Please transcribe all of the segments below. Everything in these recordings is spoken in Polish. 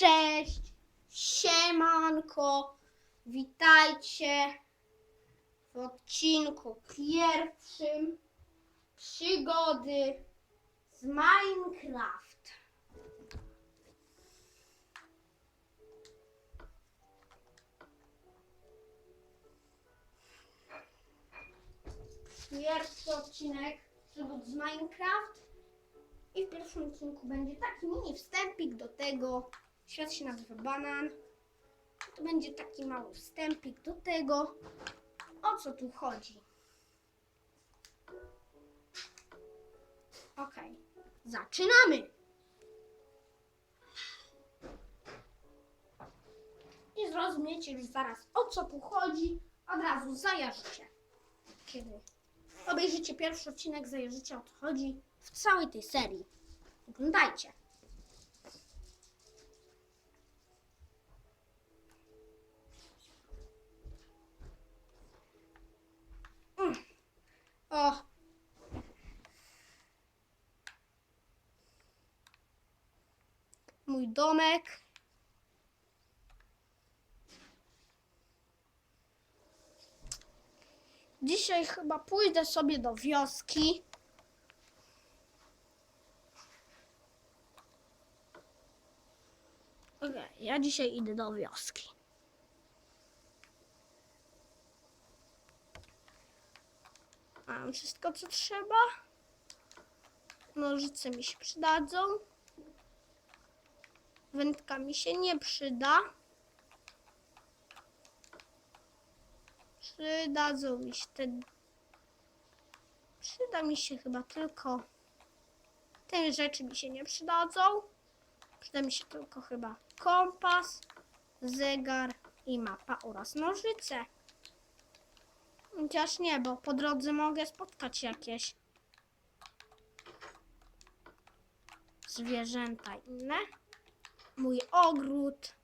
Cześć, siemanko, witajcie w odcinku pierwszym przygody z Minecraft. Pierwszy odcinek przygód z Minecraft. I w pierwszym odcinku będzie taki mini wstępik do tego. Świat się nazywa Banan. To będzie taki mały wstępik do tego, o co tu chodzi. Ok, zaczynamy! I zrozumiecie już zaraz, o co tu chodzi. Od razu zajarzycie. Kiedy obejrzycie pierwszy odcinek, zajarzycie o co chodzi w całej tej serii. Oglądajcie. Mm. O. Mój domek. Dzisiaj chyba pójdę sobie do wioski. Okej, ja dzisiaj idę do wioski. Mam wszystko, co trzeba. Nożyce mi się przydadzą. Wędka mi się nie przyda. Przydadzą mi się te... Przyda mi się chyba tylko... Te rzeczy mi się nie przydadzą. Przyda mi się tylko chyba kompas, zegar i mapa oraz nożyce. Chociaż nie, bo po drodze mogę spotkać jakieś zwierzęta inne. Mój ogród.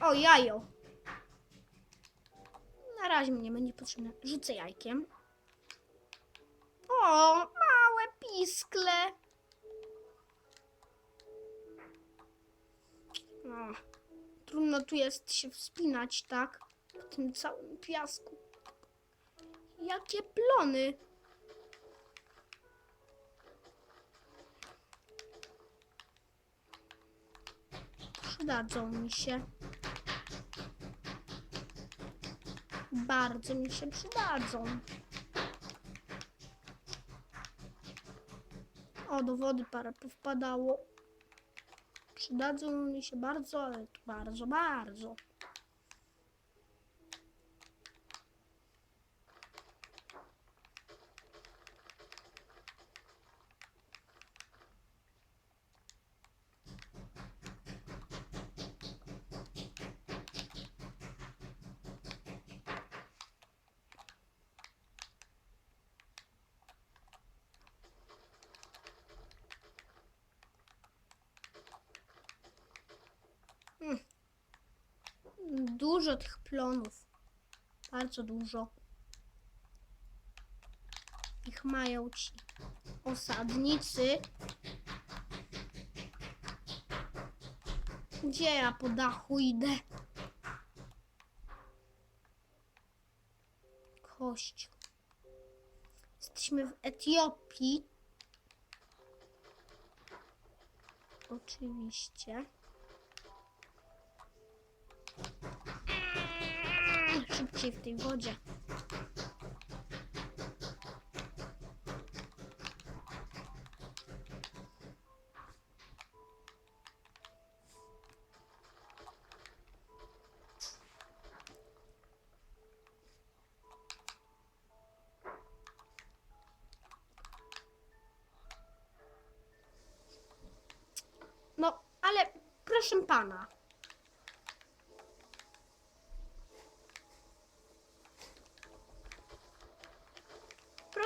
O, jajo. Na razie mi nie będzie potrzebne. Rzucę jajkiem. O, małe piskle. Trudno tu jest się wspinać, tak? Po tym całym piasku. Jakie plony. Przydadzą mi się. Bardzo mi się przydadzą. O, do wody parę powpadało. Przydadzą mi się bardzo, ale bardzo, bardzo. Dużo tych plonów. Bardzo dużo. Ich mają ci osadnicy. Gdzie ja po dachu idę? Kościół. Jesteśmy w Etiopii. Oczywiście. Szybciej w tej wodzie. No, ale proszę pana.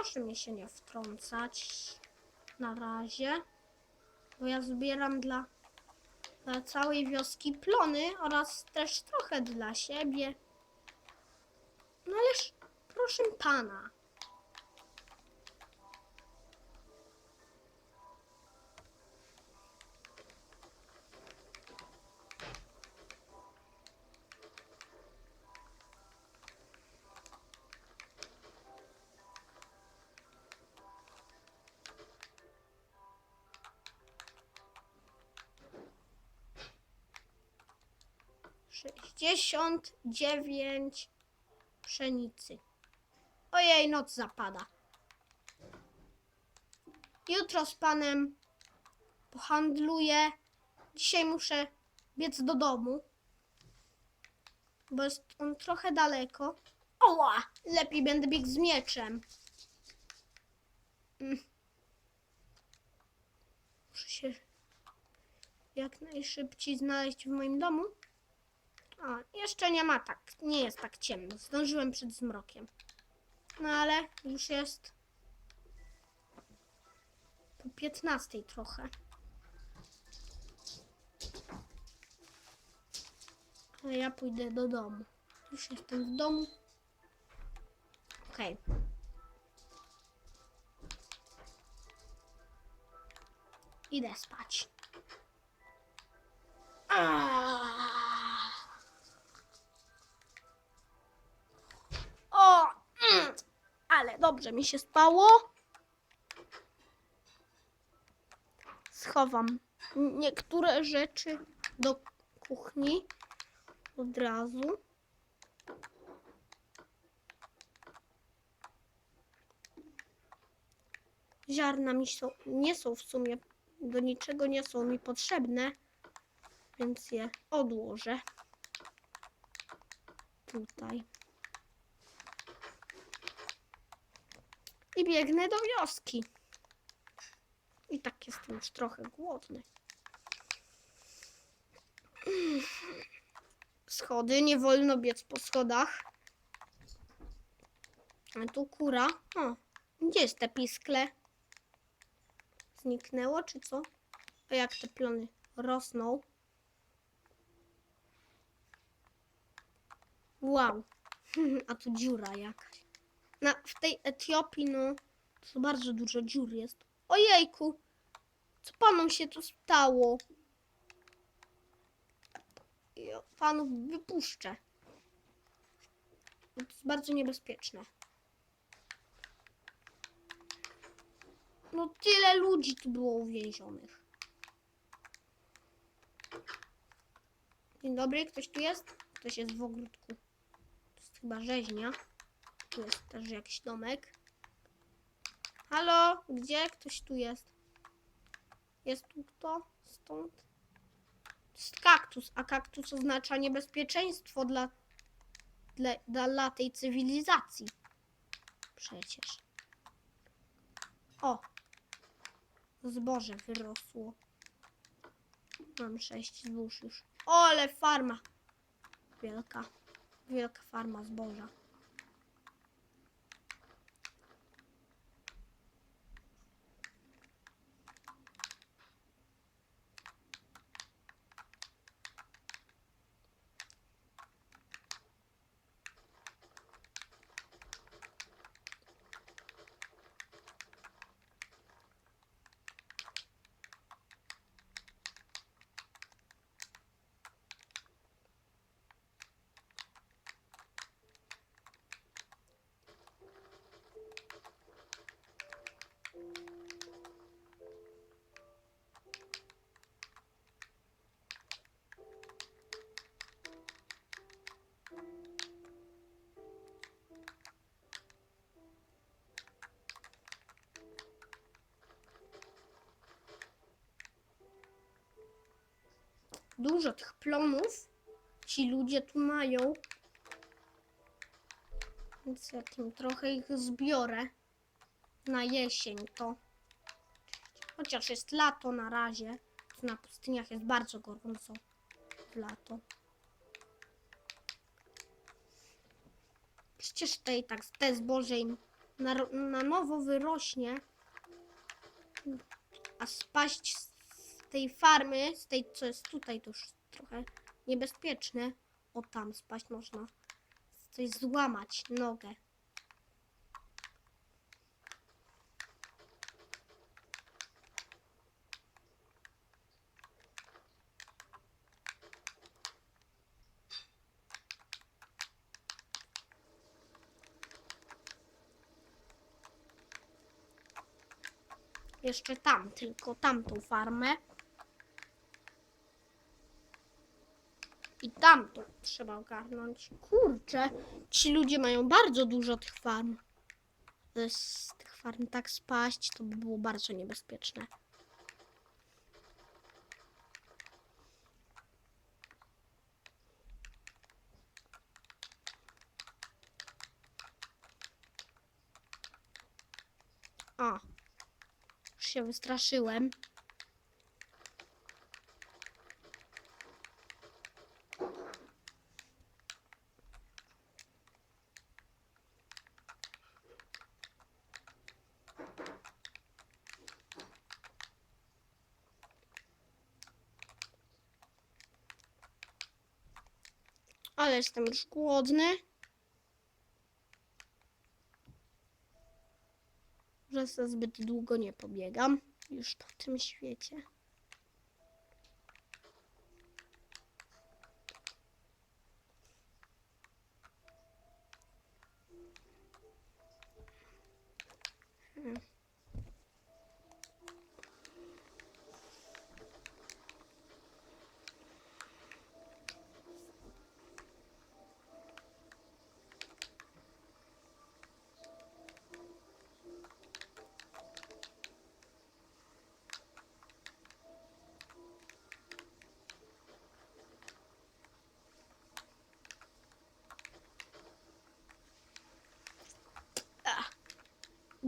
Proszę mi się nie wtrącać na razie, bo ja zbieram dla dla całej wioski plony oraz też trochę dla siebie. No ależ, proszę pana. Sześćdziesiąt dziewięć pszenicy. Ojej, noc zapada. Jutro z panem pohandluję. Dzisiaj muszę biec do domu, bo jest on trochę daleko. Oła! Lepiej będę biegł z mieczem. Mm. Muszę się jak najszybciej znaleźć w moim domu. O, jeszcze nie ma tak, nie jest tak ciemno. Zdążyłem przed zmrokiem. No ale już jest po 15 trochę. Ale ja pójdę do domu. Już jestem w domu. Okej. Idę spać. Aaaa. O! Mm, ale dobrze mi się spało. Schowam niektóre rzeczy do kuchni od razu. Ziarna mi są, nie są w sumie, do niczego nie są mi potrzebne, więc je odłożę tutaj. I biegnę do wioski. I tak jestem już trochę głodny. Schody, nie wolno biec po schodach. A tu kura. O, gdzie jest te piskle? Zniknęło, czy co? A jak te plony rosną? Wow. A tu dziura jakaś. Na, w tej Etiopii, no, to bardzo dużo dziur jest. Ojejku, co panom się tu stało? Ja panów wypuszczę. To jest bardzo niebezpieczne. No tyle ludzi tu było uwięzionych. Dzień dobry, ktoś tu jest? Ktoś jest w ogródku. To jest chyba rzeźnia. Tu jest też jakiś domek. Halo? Gdzie? Ktoś tu jest. Jest tu kto? Stąd? Jest kaktus, a kaktus oznacza niebezpieczeństwo dla, dla, dla tej cywilizacji. Przecież. O! Zboże wyrosło. Mam sześć zbóż już. O, ale farma. Wielka. Wielka farma zboża. Dużo tych plonów ci ludzie tu mają. Więc ja tym trochę ich zbiorę na jesień to. Chociaż jest lato na razie. Tu na pustyniach jest bardzo gorąco w lato. Przecież te i tak te zboże im na, na nowo wyrośnie. A spaść z tej farmy, z tej, co jest tutaj, to już trochę niebezpieczne. O, tam spaść można. Coś złamać, nogę. Jeszcze tam, tylko tamtą farmę. I tamtą trzeba ogarnąć. Kurczę, ci ludzie mają bardzo dużo tych farm. Z tych farm tak spaść, to by było bardzo niebezpieczne. A, już się wystraszyłem. Ale jestem już głodny. Że za zbyt długo nie pobiegam już po tym świecie.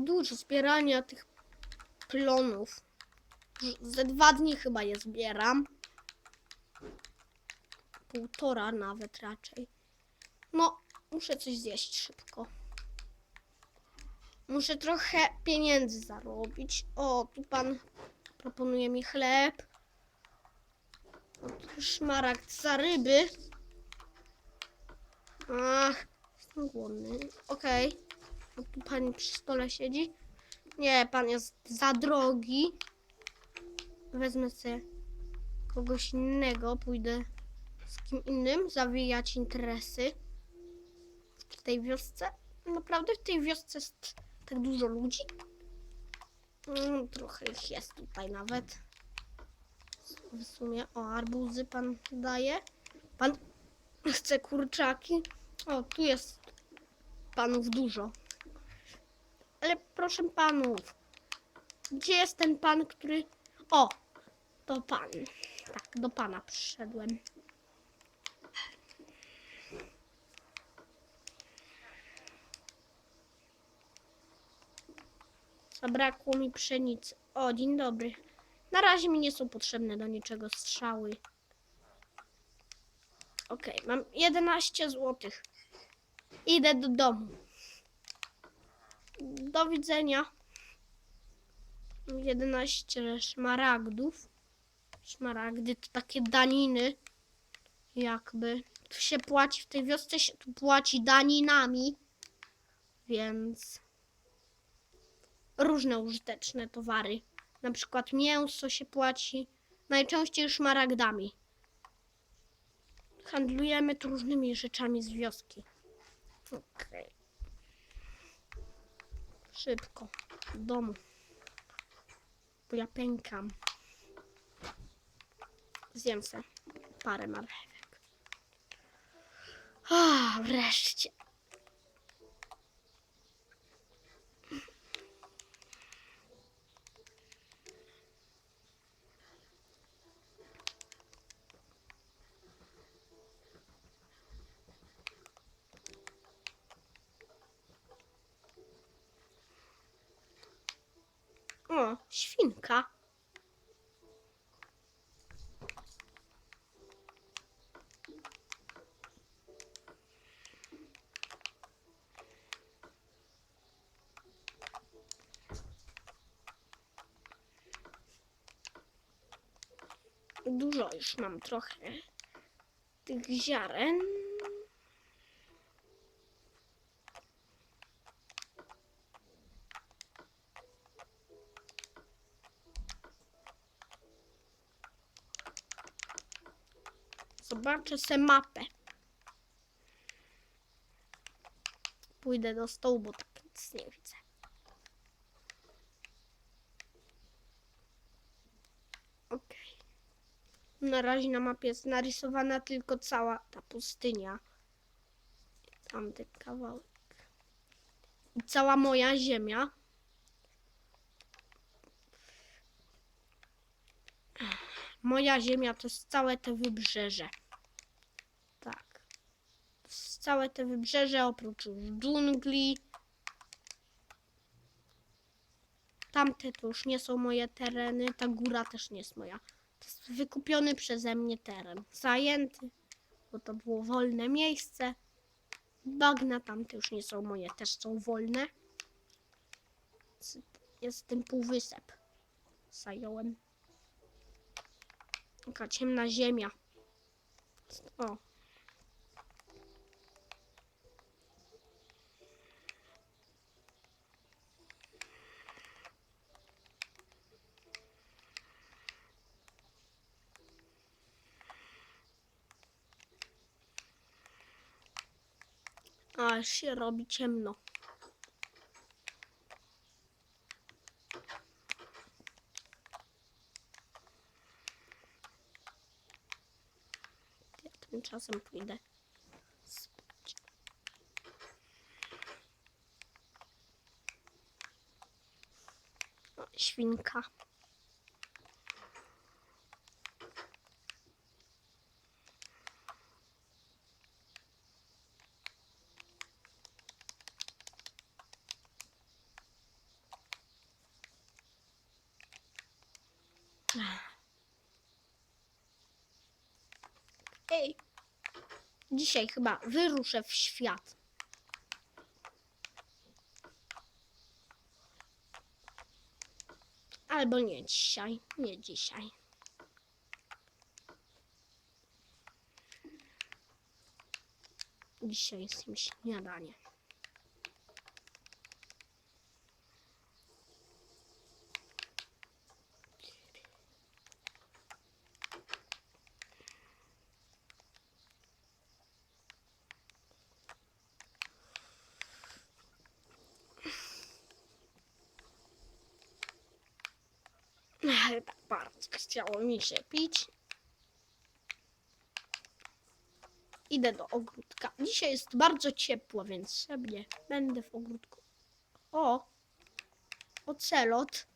Dużo zbierania tych plonów. Ze dwa dni chyba je zbieram. Półtora nawet raczej. No, muszę coś zjeść szybko. Muszę trochę pieniędzy zarobić. O, tu pan proponuje mi chleb. O, tu szmaragd za ryby. Ach, jestem głodny. Okej. Tu pani przy stole siedzi. Nie, pan jest za drogi. Wezmę sobie kogoś innego. Pójdę z kim innym zawijać interesy w tej wiosce. Naprawdę w tej wiosce jest tak dużo ludzi? Mm, trochę ich jest tutaj nawet. W sumie, o, arbuzy pan daje. Pan chce kurczaki. O, tu jest panów dużo. Ale proszę panów, gdzie jest ten pan, który... O, to pan. Tak, do pana przyszedłem. Zabrakło mi pszenicy. O, dzień dobry. Na razie mi nie są potrzebne do niczego strzały. Okej, mam 11 złotych. Idę do domu. Do widzenia. 11 szmaragdów. Szmaragdy to takie daniny. Jakby. Tu się płaci, w tej wiosce się tu płaci daninami. Więc różne użyteczne towary. Na przykład mięso się płaci najczęściej szmaragdami. Handlujemy tu różnymi rzeczami z wioski. Okej. Szybko. Do domu. Bo ja pękam. Zjem se parę marchewek. A, wreszcie. O, świnka. Dużo już mam trochę tych ziaren. Zobaczę se mapę. Pójdę do stołu, bo tak nic nie widzę. Okej. Na razie na mapie jest narysowana tylko cała ta pustynia. Tamty kawałek. I cała moja ziemia. Moja ziemia to jest całe te wybrzeże. Całe te wybrzeże oprócz dżungli. Tamte to już nie są moje tereny. Ta góra też nie jest moja. To jest wykupiony przeze mnie teren. Zajęty, bo to było wolne miejsce. Bagna tamte już nie są moje, też są wolne. Jest ten półwysep. Zająłem. Taka ciemna ziemia. O. Aż się robi ciemno. Ja tymczasem pójdę świnka. Dzisiaj chyba wyruszę w świat. Albo nie dzisiaj, nie dzisiaj. Dzisiaj jest im śniadanie. Ale tak bardzo chciało mi się pić. Idę do ogródka. Dzisiaj jest bardzo ciepło, więc sobie będę w ogródku. O! Ocelot.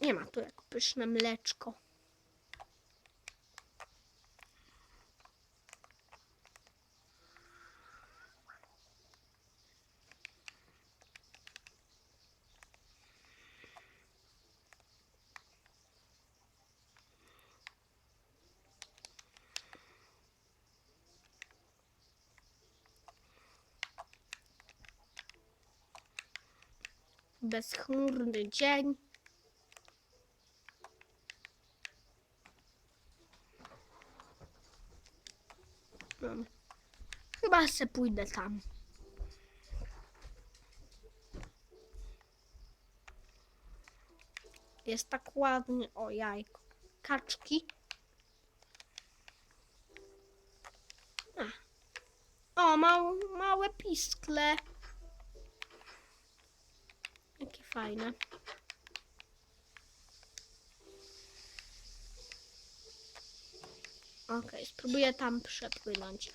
Nie ma tu jak pyszne mleczko. Bezchmurny dzień. Mm. Chyba se pójdę tam. Jest tak ładnie. O jajko. Kaczki. A. O, mał, małe piskle. Fajne. Okej, spróbuję tam przepłynąć.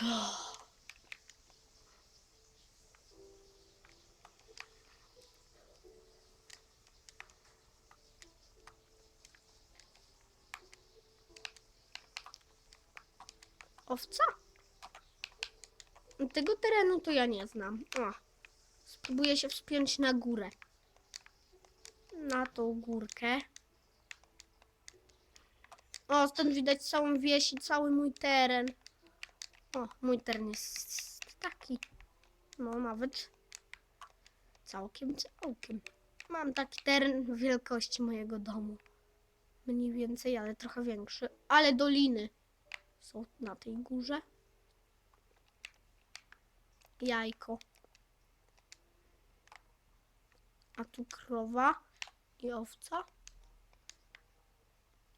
Owca? Tego terenu to ja nie znam. Spróbuję się wspiąć na górę. Na tą górkę. O, stąd widać całą wieś i cały mój teren. O, mój teren jest taki. No, nawet całkiem, całkiem. Mam taki teren wielkości mojego domu. Mniej więcej, ale trochę większy. Ale doliny są na tej górze. Jajko. A tu krowa i owca.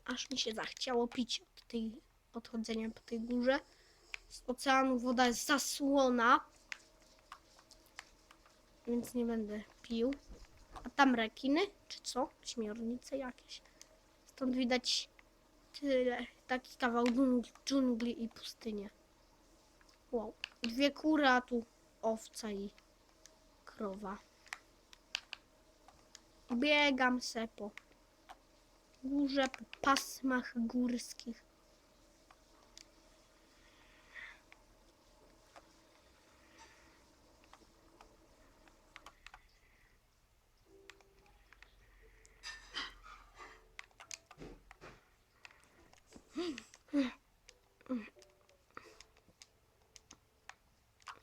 Aż mi się zachciało pić od tej odchodzenia po tej górze. Z oceanu woda jest zasłona. Więc nie będę pił. A tam rekiny, czy co? Śmiornice jakieś. Stąd widać tyle, taki kawał dżung- dżungli i pustynię. Wow. Dwie kury, a tu owca i krowa. Biegam se po górze, po pasmach górskich.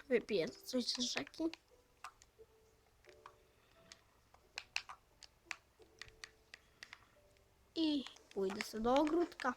Wypiję coś z rzeki. I pójdę sobie do ogródka.